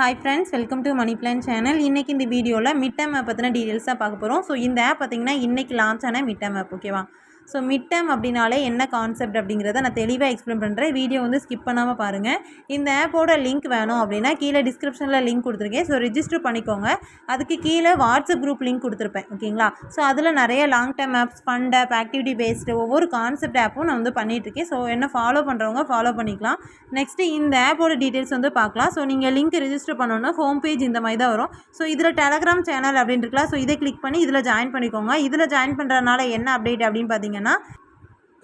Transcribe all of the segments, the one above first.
Hi friends welcome to money plan channel இன்றைக்கி இந்த வீடியோவில் மிட்டம் ஆப் பற்றின டீட்டெயில்ஸாக பார்க்க போகிறோம் ஸோ இந்த ஆப் பார்த்திங்கன்னா இன்றைக்கி லான்ச் ஆன மிட்டம் ஆப் ஓகேவா ஸோ மிட் டேம் அப்படின்னாலே என்ன கான்செப்ட் அப்படிங்கிறத நான் தெளிவாக எக்ஸ்பிளைன் பண்ணுறேன் வீடியோ வந்து ஸ்கிப் பண்ணாமல் பாருங்கள் இந்த ஆப்போட லிங்க் வேணும் அப்படின்னா கீழே டிஸ்கிரிப்ஷனில் லிங்க் கொடுத்துருக்கேன். ஸோ ரிஜிஸ்டர் பண்ணிக்கோங்க. அதுக்கு கீழே வாட்ஸ்அப் குரூப் லிங்க் கொடுத்துருப்பேன். ஓகேங்களா? ஸோ அதில் நிறைய long term apps fund app activity based ஒவ்வொரு கான்செப்ட் ஆப்பும் நான் வந்து பண்ணிகிட்ருக்கேன் ஸோ என்ன ஃபாலோ பண்ணுறவங்க ஃபாலோ பண்ணிக்கலாம். நெக்ஸ்ட்டு இந்த ஆப்போட டீட்டெயில்ஸ் வந்து பார்க்கலாம். ஸோ நீங்கள் லிங்க் ரிஜிஸ்டர் பண்ணணும்னா ஹோம் பேஜ் இந்த மாதிரி தான் வரும். ஸோ இதில் டெலகிராம் சேனல் அப்படின்னு இருக்கலாம். ஸோ இதை கிளிக் பண்ணி இதில் ஜாயின் பண்ணிக்கோங்க. இதில் ஜாயின் பண்ணுறதுனால என்ன அப்டேட் அப்படின்னு பார்த்தீங்கன்னா பார்த்தீங்கன்னா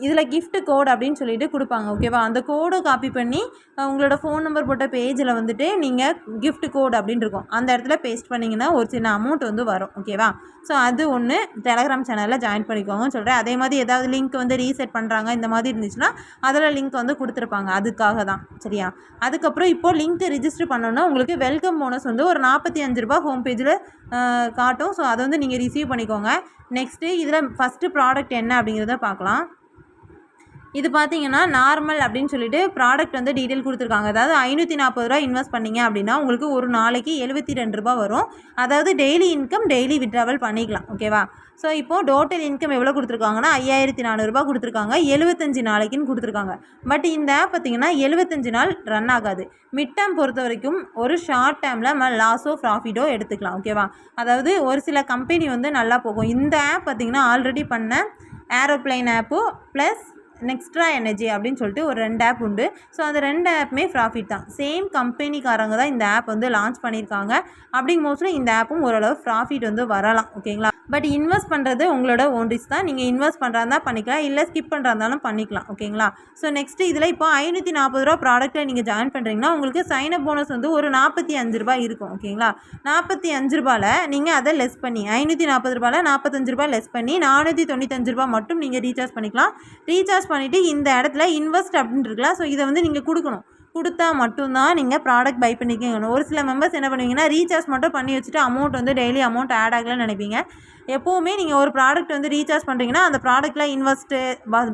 இதில் கிஃப்ட் கோட் அப்படின்னு சொல்லிட்டு கொடுப்பாங்க ஓகேவா அந்த கோடை காப்பி பண்ணி உங்களோட ஃபோன் நம்பர் போட்ட பேஜில் வந்துட்டு நீங்கள் கிஃப்ட் கோட் அப்படின்னு இருக்கும். அந்த இடத்துல பேஸ்ட் பண்ணிங்கன்னா ஒரு சின்ன அமௌண்ட் வந்து வரும் ஓகேவா ஸோ அது ஒன்று டெலகிராம் சேனலில் ஜாயின் பண்ணிக்கோங்கன்னு சொல்கிறேன் அதே மாதிரி ஏதாவது லிங்க் வந்து ரீசெட் பண்ணுறாங்க இந்த மாதிரி இருந்துச்சுன்னா அதில் லிங்க் வந்து கொடுத்துருப்பாங்க அதுக்காக தான் சரியா? அதுக்கப்புறம் இப்போது லிங்க் ரிஜிஸ்டர் பண்ணோன்னா உங்களுக்கு வெல்கம் போனஸ் வந்து ஒரு நாற்பத்தி அஞ்சு ரூபா ஹோம் பேஜில் காட்டும். ஸோ அதை வந்து நீங்கள் ரிசீவ் பண்ணிக்கோங்க. நெக்ஸ்ட்டு இதில் ஃபஸ்ட்டு ப்ராடக்ட் என்ன அப்படிங்கிறத பார்க்கலாம். இது பார்த்தீங்கன்னா நார்மல் அப்படின்னு சொல்லிட்டு ப்ராடக்ட் வந்து டீட்டெயில் கொடுத்துருக்காங்க. அதாவது ஐநூற்றி நாற்பது ரூபா இன்வெஸ்ட் பண்ணீங்க அப்படின்னா உங்களுக்கு ஒரு நாளைக்கு எழுபத்தி ரெண்டு ரூபா வரும். அதாவது டெய்லி இன்கம் டெய்லி விட்ராவல் பண்ணிக்கலாம். ஓகேவா ஸோ இப்போது டோட்டல் இன்கம் எவ்வளோ கொடுத்துருக்காங்கன்னா ஐயாயிரத்தி நானூறுரூபா கொடுத்துருக்காங்க. எழுபத்தஞ்சு நாளைக்குன்னு கொடுத்துருக்காங்க. பட் இந்த ஆப் பார்த்தீங்கன்னா எழுபத்தஞ்சு நாள் ரன் ஆகாது. மிட் டேம் பொறுத்த வரைக்கும் ஒரு ஷார்ட் டேமில் நம்ம லாஸோ ப்ராஃபிட்டோ எடுத்துக்கலாம். ஓகேவா அதாவது ஒரு சில கம்பெனி வந்து நல்லா போகும். இந்த ஆப் பார்த்திங்கன்னா ஆல்ரெடி பண்ண aeroplane app plus Nextra energy அப்படின்னு சொல்லிட்டு ஒரு ரெண்டு ஆப் உண்டு. ஸோ அந்த ரெண்டு ஆப்புமே ப்ராஃபிட் தான். சேம் கம்பெனிக்காரங்க தான் இந்த ஆப் வந்து லான்ச் பண்ணியிருக்காங்க. அப்படிங்கும் போது இந்த ஆப்பும் ஓரளவு ப்ராஃபிட் வந்து வரலாம். ஓகேங்களா பட் இன்வெஸ்ட் பண்ணுறது உங்களோட ஓன் ரிஸ்க் தான். நீங்கள் இன்வெஸ்ட் பண்ணுறா இருந்தால் பண்ணிக்கலாம். இல்லை ஸ்கிப் பண்ணுறதாலும் பண்ணிக்கலாம். ஓகேங்களா? ஸோ நெக்ஸ்ட்டு இதில் இப்போ ஐநூற்றி நாற்பது ரூபா ப்ராடக்ட்டில் நீங்கள் ஜாயின் பண்ணுறீங்கன்னா உங்களுக்கு சைனப் போனஸ் வந்து ஒரு நாற்பத்தி அஞ்சு ரூபாய் இருக்கும். ஓகேங்களா? நாற்பத்தி அஞ்சு ரூபாயில் நீங்கள் அதை லெஸ் பண்ணி ஐநூற்றி நாற்பது ரூபாயில் நாற்பத்தஞ்சு ரூபாய் லெஸ் பண்ணி நானூற்றி தொண்ணூத்தஞ்சு ரூபாய் மட்டும் நீங்கள் ரீசார்ஜ் பண்ணிக்கலாம். ரீசார்ஜ் பண்ணிவிட்டு இந்த இடத்துல இன்வெஸ்ட் அப்படின்னு இருக்கலாம். ஸோ இதை வந்து நீங்கள் கொடுக்கணும். கொடுத்தா மட்டும்தான் நீங்கள் ப்ராடக்ட் பை பண்ணிக்கணும் ஒரு சில மெம்பர்ஸ் என்ன பண்ணுவீங்கன்னா ரீசார்ஜ் மட்டும் பண்ணி வச்சுட்டு அமௌண்ட் வந்து டெய்லி அமௌண்ட் ஆட் ஆகலன்னு நினைப்பீங்க. எப்போவுமே நீங்கள் ஒரு ப்ராடக்ட் வந்து ரீசார்ஜ் பண்ணுறீங்கன்னா அந்த ப்ராடக்ட்டில் இன்வெஸ்ட்டு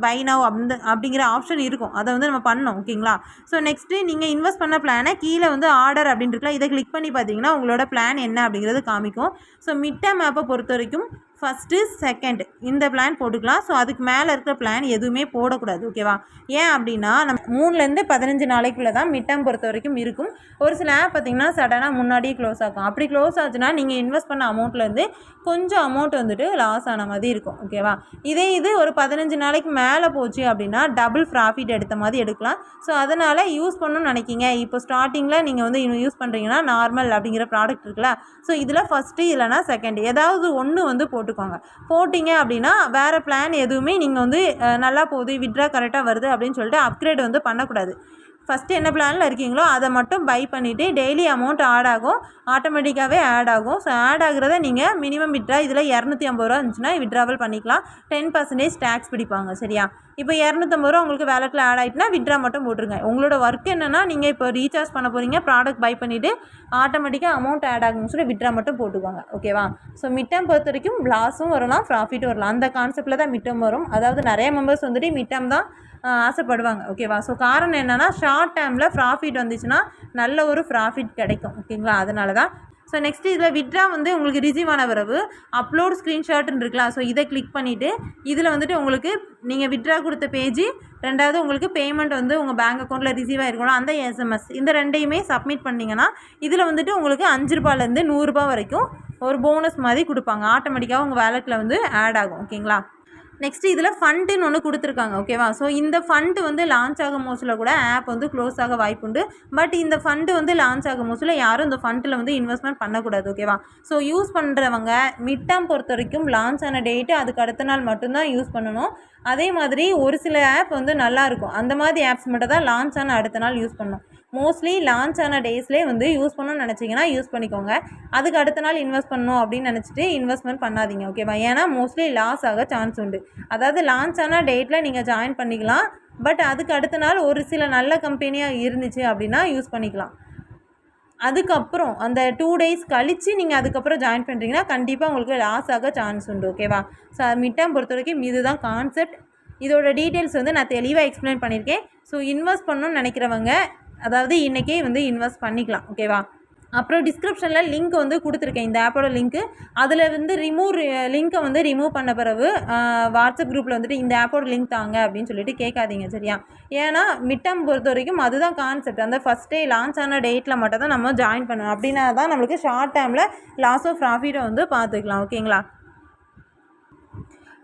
பை நவ் அந்த அப்படிங்கிற ஆப்ஷன் இருக்கும். அதை வந்து நம்ம பண்ணோம் ஓகேங்களா? ஸோ நெக்ஸ்ட்டு நீங்கள் இன்வெஸ்ட் பண்ண பிளானை கீழே வந்து ஆர்டர் அப்படின்னு இருக்கலாம் இதை கிளிக் பண்ணி பார்த்தீங்கன்னா உங்களோட பிளான் என்ன அப்படிங்கிறது காமிக்கும். ஸோ மிட் டேம் ஆப்பை பொறுத்த வரைக்கும் ஃபஸ்ட்டு செகண்ட் இந்த பிளான் போட்டுக்கலாம். ஸோ அதுக்கு மேலே இருக்கிற பிளான் எதுவுமே போடக்கூடாது. ஓகேவா ஏன் அப்படின்னா நம்ம மூணுலேருந்து பதினஞ்சு நாளைக்குள்ளே தான் மிட்டம் பொறுத்த வரைக்கும் இருக்கும். ஒரு சில ஆப் பார்த்தீங்கன்னா சடனாக முன்னாடியே க்ளோஸ் ஆகும் அப்படி க்ளோஸ் ஆச்சுன்னா நீங்கள் இன்வெஸ்ட் பண்ண அமௌண்ட்லேருந்து கொஞ்சம் அமௌண்ட் வந்துட்டு லாஸ் ஆன மாதிரி இருக்கும். ஓகேவா இதே இது ஒரு பதினஞ்சு நாளைக்கு மேலே போச்சு அப்படின்னா டபுள் ப்ராஃபிட் எடுத்த மாதிரி எடுக்கலாம். ஸோ அதனால் யூஸ் பண்ணணும்னு நினைக்கிங்க. இப்போ ஸ்டார்டிங்கில் நீங்கள் வந்து யூஸ் பண்ணுறீங்கன்னா நார்மல் அப்படிங்கிற ப்ராடக்ட் இருக்குல்ல? ஸோ இதில் ஃபஸ்ட்டு இல்லைனா செகண்ட் ஏதாவது ஒன்று வந்து போட்டு போட்டுக்கோங்க போட்டிங்க அப்படின்னா வேறு பிளான் எதுவுமே நீங்கள் வந்து நல்லா போகுது விட்ரா கரெக்டாக வருது அப்படின்னு சொல்லிட்டு அப்கிரேட் வந்து பண்ணக்கூடாது. ஃபஸ்ட்டு என்ன பிளானில் இருக்கீங்களோ அதை மட்டும் பை பண்ணிவிட்டு டெய்லி அமௌண்ட் ஆட் ஆகும். ஆட்டோமேட்டிக்காகவே ஆட் ஆகும். ஸோ ஆட் ஆகிறத நீங்கள் மினிமம் விட்ரா இதில் இரநூத்தி ஐம்பது ரூபா இருந்துச்சுன்னா விட்ராவல் பண்ணிக்கலாம். டென் பர்சன்டேஜ் டேக்ஸ் பிடிப்பாங்க. சரியா? இப்போ இரநூத்தம்பது ரூபா உங்களுக்கு வேலெட்டில் ஆட் ஆகிட்டுனா விட்ரா மட்டும் போட்டுருங்க. உங்களோட ஒர்க் என்னென்னா நீங்கள் இப்போ ரீசார்ஜ் பண்ண போகிறீங்க ப்ராடக்ட் பை பண்ணிவிட்டு ஆட்டோமேட்டிக்காக அமௌண்ட் ஆட் ஆகும்னு சொல்லி விட்ரா மட்டும் போட்டுக்கோங்க. ஓகேவா ஸோ மிட்டம் பொறுத்த வரைக்கும் லாஸும் வரலாம் ப்ராஃபிட்டும் வரலாம். அந்த கான்செப்டில் தான் மிட்டம் வரும். அதாவது நிறைய மெம்பர்ஸ் வந்துட்டு மிட்டம் தான் ஆசைப்படுவாங்க. ஓகேவா ஸோ காரணம் என்னென்னா ஷார்ட் டைமில் ப்ராஃபிட் வந்துச்சுன்னா நல்ல ஒரு ப்ராஃபிட் கிடைக்கும். ஓகேங்களா அதனால தான் ஸோ நெக்ஸ்ட் இதில் விட்ரா வந்து உங்களுக்கு ரிசீவ் ஆன பிறகு அப்லோட் ஸ்க்ரீன்ஷாட்னு இருக்கலாம். ஸோ இதை கிளிக் பண்ணிவிட்டு இதில் வந்துட்டு உங்களுக்கு நீங்கள் விட்ரா கொடுத்த பேஜ் ரெண்டாவது உங்களுக்கு பேமெண்ட் வந்து உங்கள் பேங்க் அக்கௌண்ட்டில் ரிசீவ் ஆகிருக்கணும் அந்த எஸ்எம்எஸ் இந்த ரெண்டையுமே சப்மிட் பண்ணிங்கன்னா இதில் வந்துட்டு உங்களுக்கு அஞ்சு ரூபாயிலேருந்து நூறுரூபா வரைக்கும் ஒரு போனஸ் மாதிரி கொடுப்பாங்க. ஆட்டோமேட்டிக்காக உங்கள் வேலெட்டில் வந்து ஆட் ஆகும் ஓகேங்களா நெக்ஸ்ட் இதில் ஃபண்டுன்னு ஒன்று கொடுத்துருக்காங்க ஓகேவா ஸோ இந்த ஃபண்டு வந்து லான்ச் ஆகும் மோசில் கூட ஆப் வந்து க்ளோஸ் ஆக வாய்ப்புண்டு பட் இந்த ஃபண்டு வந்து லான்ச் ஆகும் மோசில் யாரும் இந்த ஃபண்டில் வந்து இன்வெஸ்ட்மெண்ட் பண்ணக்கூடாது ஓகேவா ஸோ யூஸ் பண்ணுறவங்க மிட் டேம் பொறுத்த வரைக்கும் லான்ச் ஆன டேட்டு அதுக்கு அடுத்த நாள் மட்டும்தான் யூஸ் பண்ணணும். அதே மாதிரி ஒரு சில ஆப் வந்து நல்லாயிருக்கும் அந்த மாதிரி ஆப்ஸ் மட்டும் தான் லான்ச் ஆன அடுத்த நாள் யூஸ் பண்ணணும். மோஸ்ட்லி லான்ச் ஆன டேஸ்லேயே வந்து யூஸ் பண்ணணும்னு நினச்சிங்கன்னா யூஸ் பண்ணிக்கோங்க. அதுக்கு அடுத்த நாள் இன்வெஸ்ட் பண்ணணும் அப்படின்னு நினச்சிட்டு இன்வெஸ்ட்மெண்ட் பண்ணாதீங்க ஓகேவா ஏன்னா மோஸ்ட்லி லாஸ் ஆக சான்ஸ் உண்டு. அதாவது லான்ச் ஆன டேட்டில் நீங்கள் ஜாயின் பண்ணிக்கலாம். பட் அதுக்கு அடுத்த நாள் ஒரு சில நல்ல கம்பெனியாக இருந்துச்சு அப்படின்னா யூஸ் பண்ணிக்கலாம். அதுக்கப்புறம் அந்த டூ டேஸ் கழித்து நீங்கள் அதுக்கப்புறம் ஜாயின் பண்ணுறீங்கன்னா கண்டிப்பாக உங்களுக்கு லாஸ் ஆக சான்ஸ் உண்டு ஓகேவா ஸோ மிட் டேம் பொறுத்த வரைக்கும் இதுதான் கான்செப்ட் இதோட டீட்டெயில்ஸ் வந்து நான் தெளிவாக எக்ஸ்பிளைன் பண்ணியிருக்கேன். ஸோ இன்வெஸ்ட் பண்ணணும்னு நினைக்கிறவங்க அதாவது இன்றைக்கே வந்து இன்வெஸ்ட் பண்ணிக்கலாம் ஓகேவா அப்புறம் டிஸ்கிரிப்ஷனில் லிங்க் வந்து கொடுத்துருக்கேன். இந்த ஆப்போட லிங்க்கு அதில் வந்து ரிமூவ் லிங்க்கை வந்து ரிமூவ் பண்ண பிறகு வாட்ஸ்அப் குரூப்பில் வந்துட்டு இந்த ஆப்போட லிங்க் தாங்க அப்படின்னு சொல்லிட்டு கேட்காதீங்க சரியா? ஏன்னா மிட்டம் பொறுத்த வரைக்கும் அதுதான் கான்செப்ட் அந்த ஃபஸ்ட் டே லான்ச் ஆன டேட்டில் மட்டும் தான் நம்ம ஜாயின் பண்ணணும். அப்படின்னா தான் நம்மளுக்கு ஷார்ட் டைமில் லாஸ் ஆஃப் ப்ராஃபிட்டை வந்து பார்த்துக்கலாம் ஓகேங்களா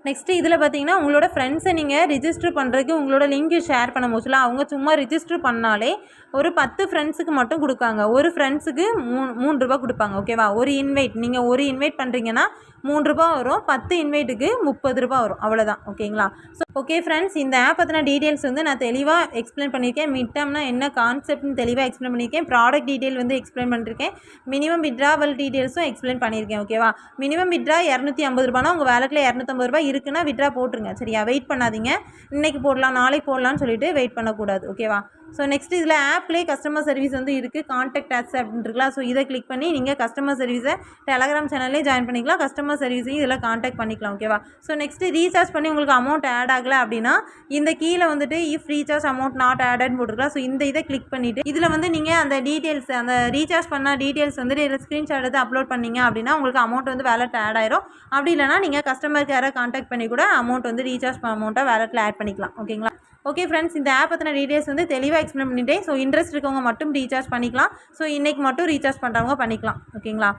நெக்ஸ்ட்டு இதில் பார்த்தீங்கன்னா உங்களோட ஃப்ரெண்ட்ஸை நீங்கள் ரிஜிஸ்டர் பண்ணுறதுக்கு உங்களோட லிங்க் ஷேர் பண்ண முடியல அவங்க சும்மா ரிஜிஸ்டர் பண்ணாலே ஒரு பத்து ஃப்ரெண்ட்ஸுக்கு மட்டும் கொடுக்காங்க. ஒரு ஃப்ரெண்ட்ஸுக்கு மூ மூணு ரூபா கொடுப்பாங்க. ஓகேவா ஒரு இன்வைட் நீங்கள் ஒரு இன்வைட் பண்ணுறீங்கன்னா மூணு ரூபா வரும் பத்து இன்வைட்டுக்கு முப்பது ரூபா வரும். அவ்வளோதான் ஓகேங்களா? ஸோ ஓகே ஃப்ரெண்ட்ஸ் இந்த ஆப் பற்றின டீட்டெயில்ஸ் வந்து நான் தெளிவாக எக்ஸ்பிளைன் பண்ணியிருக்கேன். மிட் டேர்ம்னா என்ன கான்செப்ட்னு தெளிவாக எக்ஸ்பிளைன் பண்ணியிருக்கேன். ப்ராடக்ட் டீட்டெயில் வந்து எக்ஸ்பிளைன் பண்ணியிருக்கேன். மினிமம் விட்ராவல் டீட்டெயில்ஸும் எக்ஸ்பிளைன் பண்ணியிருக்கேன் ஓகேவா மினிமம் விட்ரா இரநூத்தி ஐம்பது ரூபானா உங்கள் வேலட்டில் இரநூத்தம்பது ரூபாய் இருக்குன்னா விட்ரா போட்டுருங்க. சரியா? வெயிட் பண்ணாதீங்க. இன்னைக்கு போடலாம் நாளைக்கு போடலாம்னு சொல்லிட்டு வெயிட் பண்ணக்கூடாது ஓகேவா ஸோ நெக்ஸ்ட் இதில் ஆப்லேயே கஸ்டமர் சர்வீஸ் வந்து இருக்குது காண்டாக்ட் ஆப்ஸ் அப்படின்ட்டுருக்கலாம் ஸோ இதை கிளிக் பண்ணி நீங்கள் கஸ்டமர் சர்வீஸை டெலகிராம் சேனல்லே ஜாயின் பண்ணிக்கலாம். கஸ்டமர் சர்வீஸையும் இதில் காண்டாக்ட் பண்ணிக்கலாம் ஓகேவா ஸோ நெக்ஸ்ட்டு ரீசார்ஜ் பண்ணி உங்களுக்கு அமௌண்ட் ஆட் ஆகலை அப்படின்னா இந்த கீழே வந்துட்டு இஃப் ரீசார்ஜ் அமௌண்ட் நாட் ஆடட்னு போட்டுருக்கலாம். ஸோ இந்த இதை கிளிக் பண்ணிவிட்டு இதில் வந்து நீங்கள் அந்த டீட்டெயில்ஸ் அந்த ரீசார்ஜ் பண்ண டீட்டெயில்ஸ் வந்து இதில் ஸ்க்ரீன்ஷாட் எடுத்து அப்லோட் பண்ணீங்க அப்படின்னா உங்களுக்கு அமௌண்ட் வந்து வேலட் ஆட் ஆயிரும். அப்படி இல்லைனா நீங்கள் கஸ்டமர் கேரை காண்டாக்ட் பண்ணி கூட அமௌண்ட் வந்து ரீசார்ஜ் அமௌண்ட்டை வேலட்டில் ஆட் பண்ணிக்கலாம் ஓகேங்களா ஓகே ஃப்ரெண்ட்ஸ் இந்த ஆப் பற்றின டீடைல்ஸ் வந்து தெளிவாக எக்ஸ்பிளைன் பண்ணிட்டேன். ஸோ இன்ட்ரெஸ்ட் இருக்கவங்க மட்டும் ரீசார்ஜ் பண்ணிக்கலாம். ஸோ இன்றைக்கி மட்டும் ரீசார்ஜ் பண்ணுறவங்க பண்ணிக்கலாம். ஓகேங்களா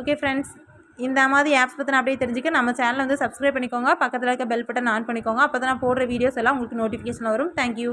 ஓகே ஃப்ரெண்ட்ஸ் இந்த மாதிரி ஆப்ஸ் பற்றின அப்படியே தெரிஞ்சுக்க நம்ம சேனலை வந்து சப்ஸ்கிரைப் பண்ணிக்கோங்க. பக்கத்தில் இருக்க பெல் பட்டன் ஆன் பண்ணிக்கோங்க. அப்போ தான் நான் போடுற வீடியோஸ் எல்லாம் உங்களுக்கு நோட்டிஃபிகேஷன் வரும். தேங்க்யூ